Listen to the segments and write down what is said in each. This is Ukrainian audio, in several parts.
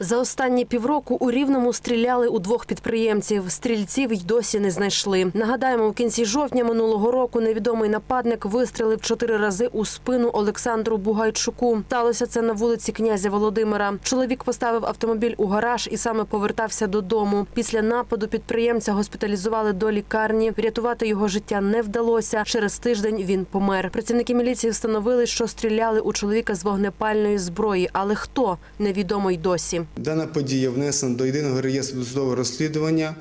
За останні півроку у Рівному стріляли у двох підприємців. Стрільців й досі не знайшли. Нагадаємо, у кінці жовтня минулого року невідомий нападник вистрелив чотири рази у спину Олександру Бугайчуку. Сталося це на вулиці князя Володимира. Чоловік поставив автомобіль у гараж і саме повертався додому. Після нападу підприємця госпіталізували до лікарні. Врятувати його життя не вдалося. Через тиждень він помер. Працівники міліції встановили, що стріляли у чоловіка з вогнепальної зброї, але хто невідомо й досі. Дана подія внесена до єдиного реєстру досудового розслідування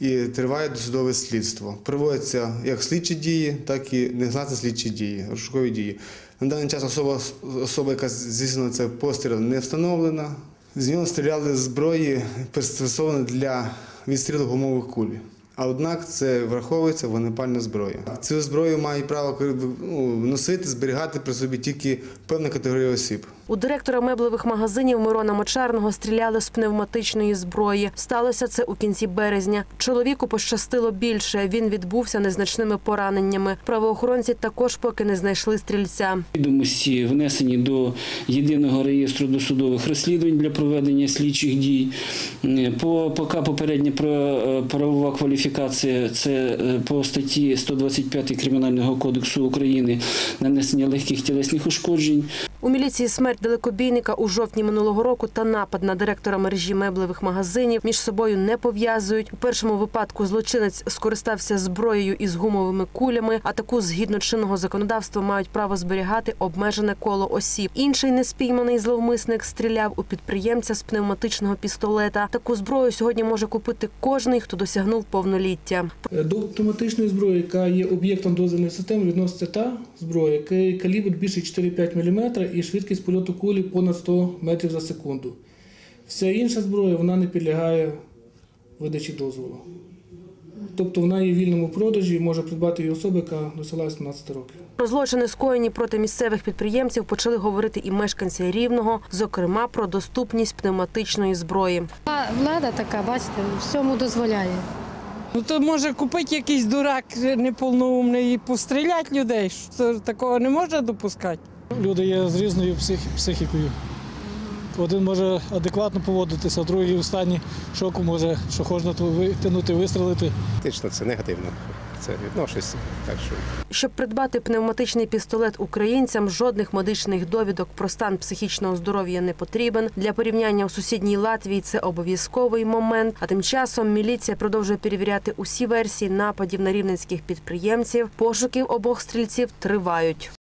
і триває досудове слідство. Проводяться як слідчі дії, так і негласні слідчі дії, розшукові дії. На даний час особа, особа яка здійснила це постріл, не встановлена. З нього стріляли зброї, пристосовані для відстрілу гумових куль. А однак це враховується вогнепальна зброя. Цю зброю мають право ну, носити, зберігати при собі тільки певна категорія осіб. У директора меблевих магазинів Мирона Мочерного стріляли з пневматичної зброї. Сталося це у кінці березня. Чоловіку пощастило більше. Він відбувся незначними пораненнями. Правоохоронці також поки не знайшли стрільця. Відомості внесені до єдиного реєстру досудових розслідувань для проведення слідчих дій. Е, По поки попередня про- е, правова кваліфікація це е, по статті 125 Кримінального кодексу України нанесення легких тілесних ушкоджень. У міліції смерть далекобійника у жовтні минулого року та напад на директора мережі меблевих магазинів між собою не пов'язують. У першому випадку злочинець скористався зброєю із гумовими кулями, а таку згідно чинного законодавства мають право зберігати обмежене коло осіб. Інший неспійманий зловмисник стріляв у підприємця з пневматичного пістолета. Таку зброю сьогодні може купити кожний, хто досягнув повноліття. До автоматичної зброї, яка є об'єктом дозвільної системи, відноситься та зброя, який калібр більше 4-5 мм і швидкість польоту кулі понад 100 метрів за секунду. Вся інша зброя вона не підлягає видачі дозволу. Тобто вона є в вільному продажі і може придбати її особа, яка досягає 18 років. Про злочини, скоєні проти місцевих підприємців, почали говорити і мешканці Рівного, зокрема про доступність пневматичної зброї. Влада така, бачите, всьому дозволяє. Ну то може купити якийсь дурак неповноумний і постріляти людей. Що такого не можна допускати. Люди є з різною псих- психікою. Один може адекватно поводитися, а другий в стані шоку може, що хоче витягнути, вистрелити. Тично це негативно. Це відношусь. Так що Щоб придбати пневматичний пістолет українцям, жодних медичних довідок про стан психічного здоров'я не потрібен. Для порівняння у сусідній Латвії це обов'язковий момент. А тим часом міліція продовжує перевіряти усі версії нападів на рівненських підприємців. Пошуків обох стрільців тривають.